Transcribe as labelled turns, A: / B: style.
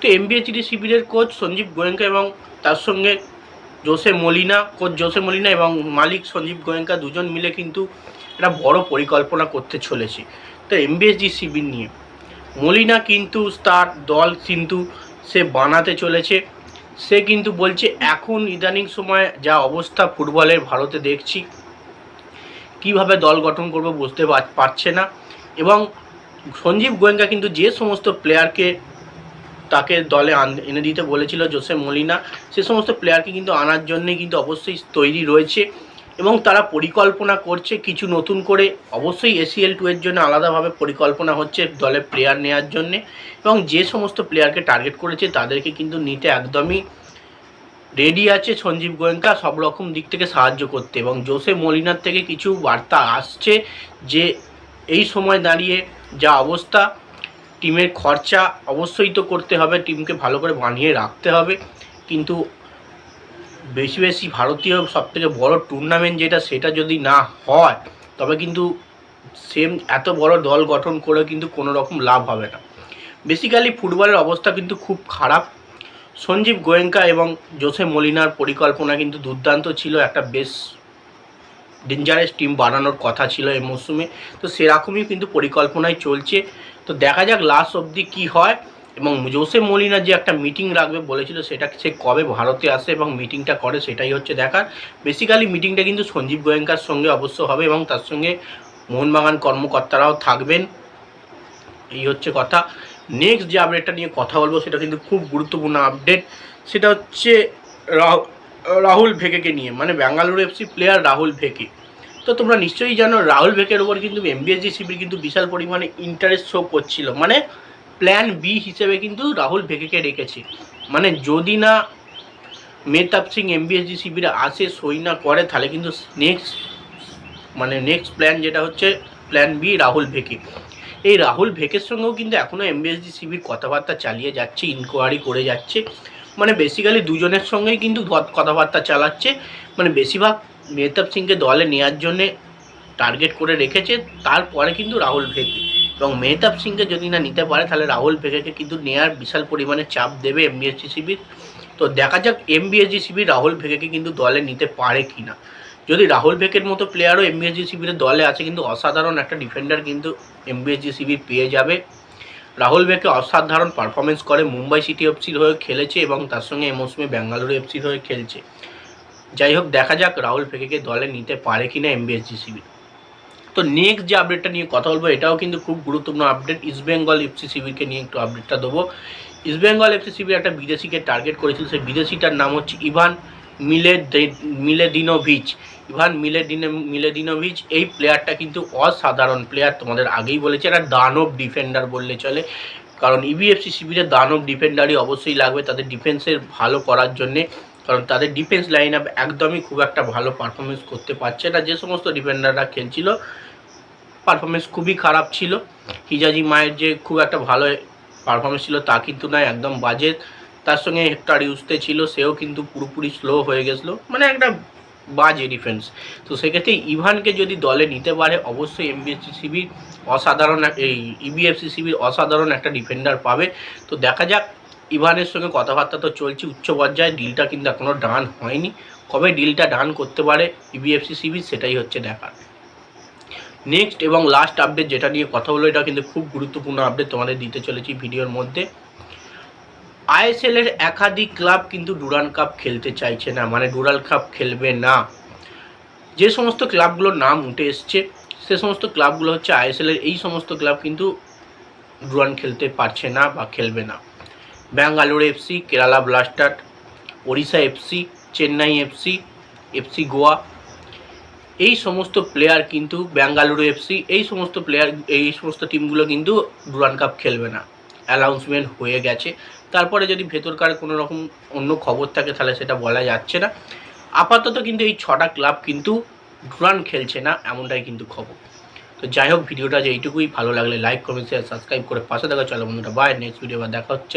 A: তো এমবিএচডি শিবিরের কোচ সঞ্জীব গোয়েঙ্কা এবং তার সঙ্গে Jose Molina coach Jose Molina এবং মালিক সঞ্জীব গোয়েঙ্কা দুজন মিলে কিন্তু একটা বড় পরিকল্পনা করতে চলেছে। তো এমবিএসডি শিবির নিয়ে। মলিনা কিন্তু তার দল কিন্তু সে বানাতে চলেছে। সে কিন্তু বলছে, এখন ইদানিং সময় যা অবস্থা ফুটবলের ভারতে দেখছি, কীভাবে দল গঠন করব বুঝতে পার- পারছে না। এবং সঞ্জীব গোয়েঙ্কা কিন্তু যে সমস্ত প্লেয়ারকে তাকে দলে এনে দিতে বলেছিল জোসে মলিনা। সে সমস্ত প্লেয়ারকে কিন্তু আনার জন্যে কিন্তু অবশ্যই তৈরি রয়েছে এবং তারা পরিকল্পনা করছে কিছু নতুন করে। অবশ্যই এসিএল টু এর জন্য আলাদাভাবে পরিকল্পনা হচ্ছে দলে প্লেয়ার নেওয়ার জন্যে এবং যে সমস্ত প্লেয়ারকে টার্গেট করেছে তাদেরকে কিন্তু নিতে একদমই রেডি আছে সঞ্জীব গোয়েঙ্কা সব রকম দিক থেকে সাহায্য করতে এবং জোসে মলিনার থেকে কিছু বার্তা আসছে যে এই সময় দাঁড়িয়ে যা অবস্থা টিমের খরচা অবশ্যই তো করতে হবে, টিমকে ভালো করে বানিয়ে রাখতে হবে। কিন্তু বেশি বেশি ভারতীয় সবথেকে বড় টুর্নামেন্ট যেটা, সেটা যদি না হয়, তবে কিন্তু সেম এত বড় দল গঠন করে কিন্তু কোনো রকম লাভ হবে না। বেসিক্যালি ফুটবলের অবস্থা কিন্তু খুব খারাপ। সঞ্জীব গোয়েঙ্কা এবং জোসে মলিনার পরিকল্পনা কিন্তু দুর্দান্ত ছিল, একটা বেশ ডেঞ্জারাস টিম বানানোর কথা ছিল এই মরশুমে তো সেরকমই কিন্তু পরিকল্পনায় চলছে। তো দেখা যাক লাস্ট অবধি কী হয়। এবং জোসে মলিনা যে একটা মিটিং রাখবে বলেছিল, সেটা সে কবে ভারতে আসে এবং মিটিংটা করে সেটাই হচ্ছে দেখার। বেসিক্যালি মিটিংটা কিন্তু সঞ্জীব গোয়েঙ্কার সঙ্গে অবশ্য হবে এবং তার সঙ্গে মোহনবাগান কর্মকর্তারাও থাকবেন। এই হচ্ছে কথা। নেক্সট যে আপডেটটা নিয়ে কথা বলব, সেটা কিন্তু খুব গুরুত্বপূর্ণ আপডেট সেটা হচ্ছে রাহ- রাহুল ভেকেকে নিয়ে। মানে ব্যাঙ্গালুরু এফসি প্লেয়ার রাহুল ভেকে তো তোমরা নিশ্চয়ই জানো, রাহুল ভেকের ওপর কিন্তু এমবিএসজি শিবির কিন্তু বিশাল পরিমাণে ইন্টারেস্ট শো করছিল। মানে প্ল্যান বি হিসেবে কিন্তু রাহুল ভেকেকে রেখেছে। মানে যদি না মেহতাব সিং এমবিএসজি শিবিরে আসে, সই না করে, তাহলে কিন্তু নেক্সট মানে নেক্সট প্ল্যান যেটা হচ্ছে প্ল্যান বি রাহুল ভেকে। এই রাহুল ভেকের সঙ্গেও কিন্তু এখনও এমবিএসজি শিবির কথাবার্তা চালিয়ে যাচ্ছে ইনকোয়ারি করে যাচ্ছে। মানে বেসিক্যালি দুজনের সঙ্গেই কিন্তু কথাবার্তা চালাচ্ছে। মানে বেশিরভাগ মেহতাব সিংকে দলে নেওয়ার জন্যে টার্গেট করে রেখেছে, তারপরে কিন্তু রাহুল ভেকে এবং মেহতাব সিংকে যদি না নিতে পারে, তাহলে রাহুল ভেকেকে কিন্তু নেওয়ার বিশাল পরিমাণে চাপ দেবে এমবিএসজি শিবির। তো দেখা যাক এমবিএসজি শিবির রাহুল ভেকেকে কিন্তু দলে নিতে পারে কি না যদি রাহুল ভেকের মতো প্লেয়ারও এমবিএসজি শিবিরের দলে আছে, কিন্তু অসাধারণ একটা ডিফেন্ডার কিন্তু এমবিএসজি শিবির পেয়ে যাবে। রাহুল ভেকে অসাধারণ পারফরমেন্স করে, মুম্বাই সিটি এফসির হয়ে খেলেছে এবং তার সঙ্গে এই মৌসুমে বেঙ্গালুরু এফসির হয়ে খেলছে। যাই হোক, দেখা যাক রাহুল ফেকেকে দলে নিতে পারে কিনা এমবিএসজি শিবির তো নেক্সট যে আপডেটটা নিয়ে কথা বলব, এটাও কিন্তু খুব গুরুত্বপূর্ণ আপডেট ইস্ট বেঙ্গল এফসি শিবিরকে নিয়ে একটু আপডেটটা দেবো। ইস্ট বেঙ্গল এফসি শিবির একটা বিদেশিকে টার্গেট করেছিল, সেই বিদেশিটার নাম হচ্ছে ইভান মিলে মিলেদিনোভিচ। ইভান মিলেদিনে, মিলেদিনোভিচ, এই প্লেয়ারটা কিন্তু অসাধারণ প্লেয়ার তোমাদের আগেই বলেছে, একটা দানব ডিফেন্ডার বললে চলে। কারণ E ইবিএফসি শিবিরে দানব ডিফেন্ডারই অবশ্যই লাগবে তাদের ডিফেন্সের ভালো করার জন্যে। কারণ তাদের ডিফেন্স লাইন আপ একদমই খুব একটা ভালো পারফরমেন্স করতে পারছে না। যে সমস্ত ডিফেন্ডাররা খেলছিল পারফরমেন্স খুবই খারাপ ছিল। হিজাজি মায়ের যে খুব একটা ভালো পারফরমেন্স ছিল তা কিন্তু নয়, একদম বাজে। তার সঙ্গে হেক্টর ইউজতে ছিল, সেও কিন্তু পুরোপুরি স্লো হয়ে গেছিল। মানে একটা বাজে ডিফেন্স তো সেক্ষেত্রে ইভানকে যদি দলে নিতে পারে, অবশ্যই এমবিএসসি শিবির অসাধারণ, এই ইবিএফসি শিবির অসাধারণ একটা ডিফেন্ডার পাবে। তো দেখা যাক ইভানের সঙ্গে কথাবার্তা তো চলছে উচ্চ পর্যায়ে ডিলটা কিন্তু এখনও ডান হয়নি। কবে ডিলটা ডান করতে পারে ইবিএফসি শিবির সেটাই হচ্ছে দেখার। নেক্সট এবং লাস্ট আপডেট যেটা নিয়ে কথা হলো, এটা কিন্তু খুব গুরুত্বপূর্ণ আপডেট তোমাদের দিতে চলেছি ভিডিওর মধ্যে। আইএসএলের একাধিক ক্লাব কিন্তু ডুরান কাপ খেলতে চাইছে না মানে ডুরাল কাপ খেলবে না। যে সমস্ত ক্লাবগুলোর নাম উঠে এসছে, সে সমস্ত ক্লাবগুলো হচ্ছে আইএসএল এর, এই সমস্ত ক্লাব কিন্তু ডুরান খেলতে পারছে না বা খেলবে না। Bangalore FC, Kerala blaster, Odisha FC, Chennai FC FC Goa. এই সমস্ত প্লেয়ার কিন্তু বেঙ্গালুরু এফসি, এই সমস্ত প্লেয়ার এই সমস্ত টিমগুলো কিন্তু ডুরান কাপ খেলবে না। অ্যানাউন্সমেন্ট হয়ে গেছে। তারপরে যদি ভেতরকার কোনো রকম অন্য খবর থাকে, তাহলে সেটা বলা যাচ্ছে না। আপাতত কিন্তু এই ছটা ক্লাব কিন্তু ডুরান খেলছে না, এমনটাই কিন্তু খবর। তো যাই হোক, ভিডিওটা যে এইটুকুই। ভালো লাগলে লাইক কমেন্ট শেয়ার সাবস্ক্রাইব করে পাশে দেখা চলো বন্ধুটা বাই নেক্সট ভিডিও দেখা হচ্ছে।